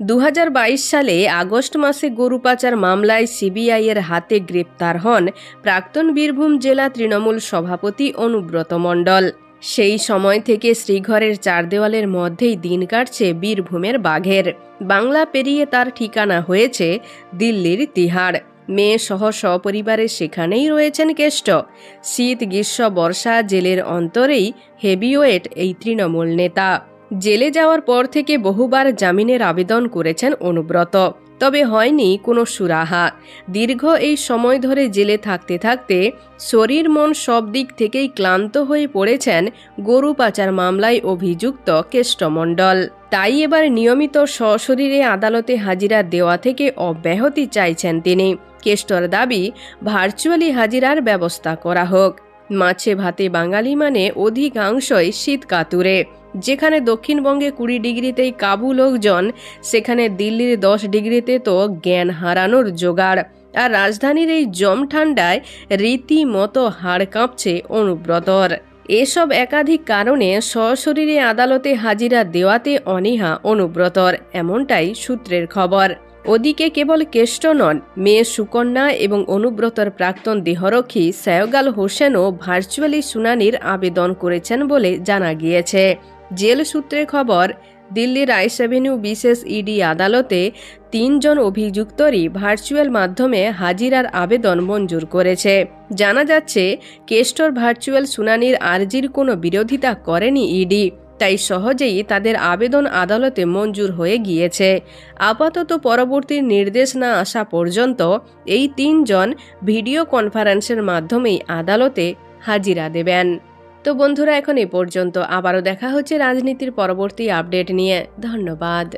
দু হাজার বাইশ সালে আগস্ট মাসে গরু পাচার মামলায় সিবিআইয়ের হাতে গ্রেপ্তার হন প্রাক্তন বীরভূম জেলা তৃণমূল সভাপতি অনুব্রত মণ্ডল। সেই সময় থেকে শ্রীঘরের চার দেওয়ালের মধ্যেই দিন কাটছে বীরভূমের বাঘের। বাংলা পেরিয়ে তার ঠিকানা হয়েছে দিল্লির তিহাড় মেয়ে সহ সপরিবারে সেখানেই রয়েছেন কেষ্ট। শীত, গ্রীষ্ম, বর্ষা, জেলের অন্তরেই হেভিওয়েট এই তৃণমূল নেতা। জেলে যাওয়ার পর থেকে বহুবার জামিনের আবেদন করেছেন অনুব্রত। তবে হয়নি কোনো সুরাহা। দীর্ঘ এই সময় ধরে জেলে থাকতে থাকতে শরীর মন সব দিক থেকেই ক্লান্ত হয়ে পড়েছেন গরু পাচার মামলায় অভিযুক্ত কেষ্টমণ্ডল। তাই এবার নিয়মিত সশরীরে আদালতে হাজিরা দেওয়া থেকে অব্যাহতি চাইছেন তিনি। কেষ্টর দাবি, ভার্চুয়ালি হাজিরার ব্যবস্থা করা হোক। মাছে ভাতে বাঙালি মানে অধিকাংশই শীত কাতুরে। যেখানে দক্ষিণবঙ্গে কুড়ি ডিগ্রিতেই কাবু লোকজন, সেখানে দিল্লির দশ ডিগ্রিতে তো জ্ঞান হারানোর জোগাড়। আর রাজধানীর এই জম ঠান্ডায় রীতিমতো হাড় কাঁপছে অনুব্রতর। এসব একাধিক কারণে সশরীরে আদালতে হাজিরা দেওয়াতে অনীহা অনুব্রতর, এমনটাই সূত্রের খবর। ওদিকে কেবল কেষ্ট নন, মেয়ে সুকন্যা এবং অনুব্রতর প্রাক্তন দেহরক্ষী সয়গাল হোসেনও ভার্চুয়ালি শুনানির আবেদন করেছেন বলে জানা গিয়েছে। জেল সূত্রে খবর দিল্লির আইস অ্যাভিনিউ বিশেষ ইডি আদালতে তিনজন অভিযুক্তরই ভার্চুয়াল মাধ্যমে হাজিরার আবেদন মঞ্জুর করেছে। জানা যাচ্ছে, কেষ্টর ভার্চুয়াল শুনানির আর্জির কোনো বিরোধিতা করেনি ইডি, তাই সহজেই তাদের আবেদন আদালতে মঞ্জুর হয়ে গিয়েছে। আপাতত পরবর্তী নির্দেশ না আসা পর্যন্ত এই তিনজন ভিডিও কনফারেন্সের মাধ্যমেই আদালতে হাজিরা দেবেন। তো বন্ধুরা এখন এ পর্যন্ত। আবারও দেখা হচ্ছে রাজনীতির পরবর্তী আপডেট নিয়ে। ধন্যবাদ।